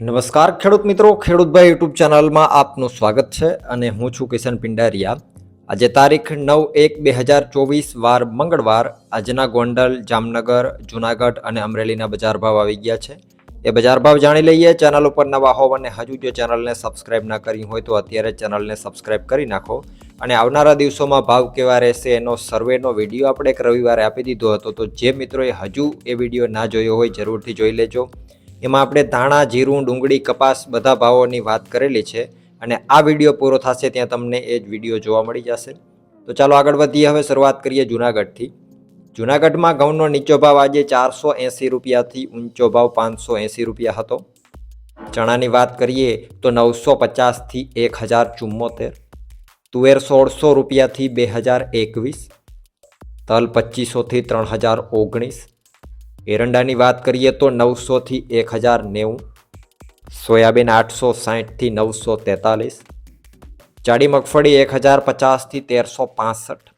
નમસ્કાર ખેડૂત મિત્રો ખેડૂતભાઈ યુટ્યુબ ચેનલમાં આપનું સ્વાગત છે અને હું છું કિશન પિંડારિયા. આજે તારીખ નવ એક બે હજાર ચોવીસ, વાર મંગળવાર, આજના ગોંડલ, જામનગર, જુનાગઢ અને અમરેલીના બજાર ભાવ આવી ગયા છે. એ બજાર ભાવ જાણી લઈએ, ચેનલ ઉપર નવા હોવ અને હજુ જો ચેનલને સબસ્ક્રાઇબ ના કરી હોય તો અત્યારે ચેનલને સબસ્ક્રાઇબ કરી નાખો. અને આવનારા દિવસોમાં ભાવ કેવા રહેશે એનો સર્વેનો વીડિયો આપણે એક રવિવારે આપી દીધો હતો. તો જે મિત્રોએ હજુ એ વીડિયો ના જોયો હોય જરૂરથી જોઈ લેજો. એમાં આપણે ધાણા, જીરું, ડુંગળી, કપાસ બધા ભાવોની વાત કરેલી છે અને આ વીડિયો પૂરો થશે ત્યાં તમને એ જ વીડિયો જોવા મળી જશે. તો ચાલો આગળ વધીએ. હવે શરૂઆત કરીએ જુનાગઢથી. જુનાગઢમાં ઘઉંનો નીચો ભાવ આજે ચારસો એંસી રૂપિયાથી ઊંચો ભાવ પાંચસો એંસી રૂપિયા હતો. ચણાની વાત કરીએ તો નવસો પચાસથી એક હજાર ચુમ્મોતેર તુવેર સોળસો રૂપિયાથી બે હજાર એકવીસ. તલ પચીસોથી ત્રણ હજાર ઓગણીસ. એરંડાની વાત કરીએ તો નવસોથી એક હજાર નેવું સોયાબીન આઠસો સાહીઠથી નવસો તેતાલીસ જાડી મગફળી એક હજાર પચાસથી તેરસો પાસઠ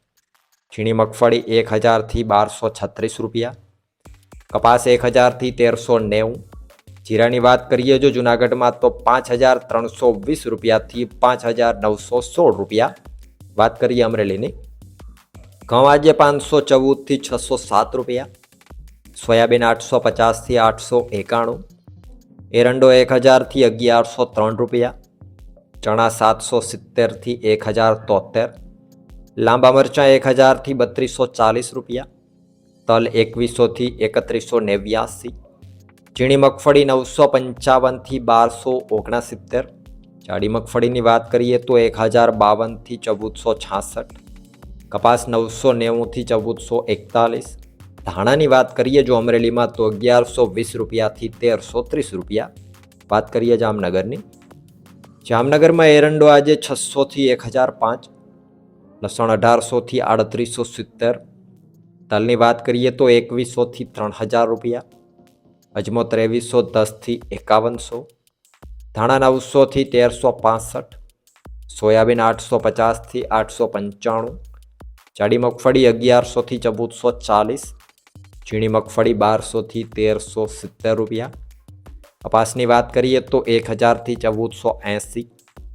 ઝીણી મગફળી એક હજારથી બારસો છત્રીસ રૂપિયા, કપાસ એક હજારથી તેરસો નેવું જીરાની વાત કરીએ જો જુનાગઢમાં તો પાંચ હજાર ત્રણસો વીસ રૂપિયાથી પાંચ હજાર નવસો સોળ રૂપિયા. વાત કરીએ અમરેલીની. ઘઉં આજે પાંચસો ચૌદથી છસો સાત રૂપિયા. સોયાબીન આઠસો પચાસથી આઠસો એકાણું, એરંડો એક હજારથી અગિયારસો ત્રણ રૂપિયા, ચણા સાતસો સિત્તેરથી એક હજાર તોતેર લાંબા મરચાં એક હજારથી બત્રીસો ચાલીસ રૂપિયા, તલ એકવીસોથી એકત્રીસો નેવ્યાસી, ઝીણી મગફળી નવસો પંચાવનથી બારસો ઓગણસિત્તેર, જાડી મગફળીની વાત કરીએ તો એક હજાર બાવનથી ચૌદસો છાસઠ, કપાસ નવસો નેવુંથી ચૌદસો એકતાલીસ ધાણાની વાત કરીએ જો અમરેલીમાં તો અગિયારસો વીસ રૂપિયાથી તેરસો ત્રીસ રૂપિયા. વાત કરીએ જામનગરની. જામનગરમાં એરંડો આજે છસોથી એક હજાર પાંચ, લસણ અઢારસોથી આડત્રીસો સિત્તેર. તલની વાત કરીએ તો એકવીસોથી ત્રણ હજાર રૂપિયા, અજમો ત્રેવીસો દસથી એકાવનસો. ધાણા નવસોથી તેરસો પાસઠ, સોયાબીન આઠસો પચાસથી આઠસો પંચાણું. જાડી મગફળી અગિયારસોથી ચૌદસો ચાલીસ. ઝીણી મગફળી બારસોથી તેરસો સિત્તેર રૂપિયા. કપાસની વાત કરીએ તો એક હજારથી ચૌદસો એંસી.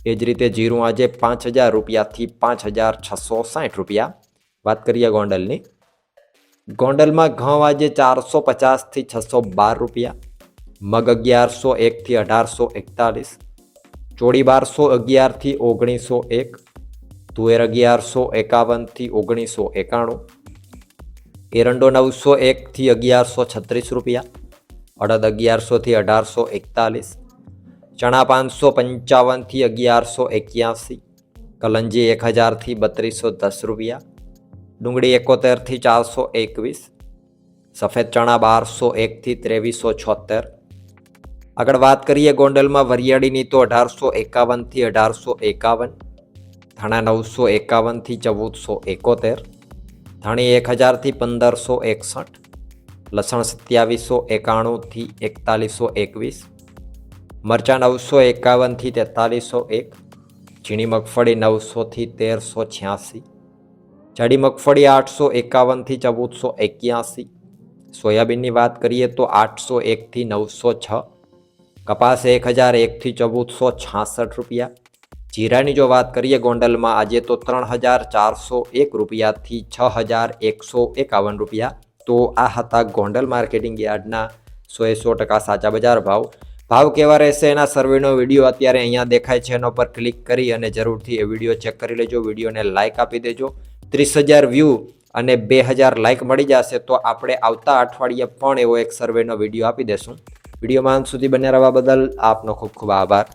એ જ રીતે જીરું આજે પાંચ હજાર રૂપિયાથી પાંચ હજાર છસો સાઠ રૂપિયા. વાત કરીએ ગોંડલની. ગોંડલમાં ઘઉં આજે ચારસો પચાસથી છસો બાર રૂપિયા. મગ અગિયારસો એકથી અઢારસો એકતાલીસ. ચોડી બારસો અગિયારથી ઓગણીસો એક. તુવેર અગિયારસો એકાવનથી ઓગણીસો એકાણું. એરંડો નવસો એકથી અગિયારસો છત્રીસ રૂપિયા, અડદ અગિયારસોથી અઢારસો એકતાલીસ, ચણા પાંચસો પંચાવનથી અગિયારસો એક્યાસી, કલંજી એક હજારથી બત્રીસો દસ રૂપિયા, ડુંગળી એકોતેરથી ચારસો એકવીસ, સફેદ ચણા બારસો એકથી ત્રેવીસો છોતેર. આગળ વાત કરીએ ગોંડલમાં વરિયાળીની તો અઢારસો એકાવનથી અઢારસો એકાવન, ધાણા નવસો એકાવનથી ચૌદસો એકોતેર ધાણી એક હજારથી પંદરસો એકસઠ, લસણ સત્યાવીસો એકાણુંથી એકતાલીસો એકવીસ, મરચાં નવસો એકાવનથી તેતાલીસો એક, ઝીણી મગફળી નવસોથી તેરસો છ્યાસી, જાડી મગફળી આઠસો એકાવનથી ચૌદસો એક્યાસી, સોયાબીનની વાત કરીએ તો આઠસો એકથી નવસો છ, કપાસ એક હજાર એકથી ચૌદસો છાસઠ રૂપિયા જીરાની જો વાત કરીએ ગોંડલમાં, આજે તો ત્રણ હજાર ચારસો એક રૂપિયાથી છ હજાર એકસો એકાવન રૂપિયા. તો આ હતા ગોંડલ માર્કેટિંગ યાર્ડના સો ટકા સાચા બજાર ભાવ. ભાવ કેવા રહેશે એના સર્વેનો વીડિયો અત્યારે અહીંયા દેખાય છે, એના પર ક્લિક કરી અને જરૂરથી એ વીડિયો ચેક કરી લેજો. વિડીયોને લાઇક આપી દેજો. ત્રીસ હજાર વ્યૂ અને બે હજાર લાઇક મળી જશે તો આપણે આવતા અઠવાડિયે પણ એવો એક સર્વેનો વીડિયો આપી દેશું. વિડીયોમાં સુધી બન્યા રહેવા બદલ આપનો ખૂબ ખૂબ આભાર.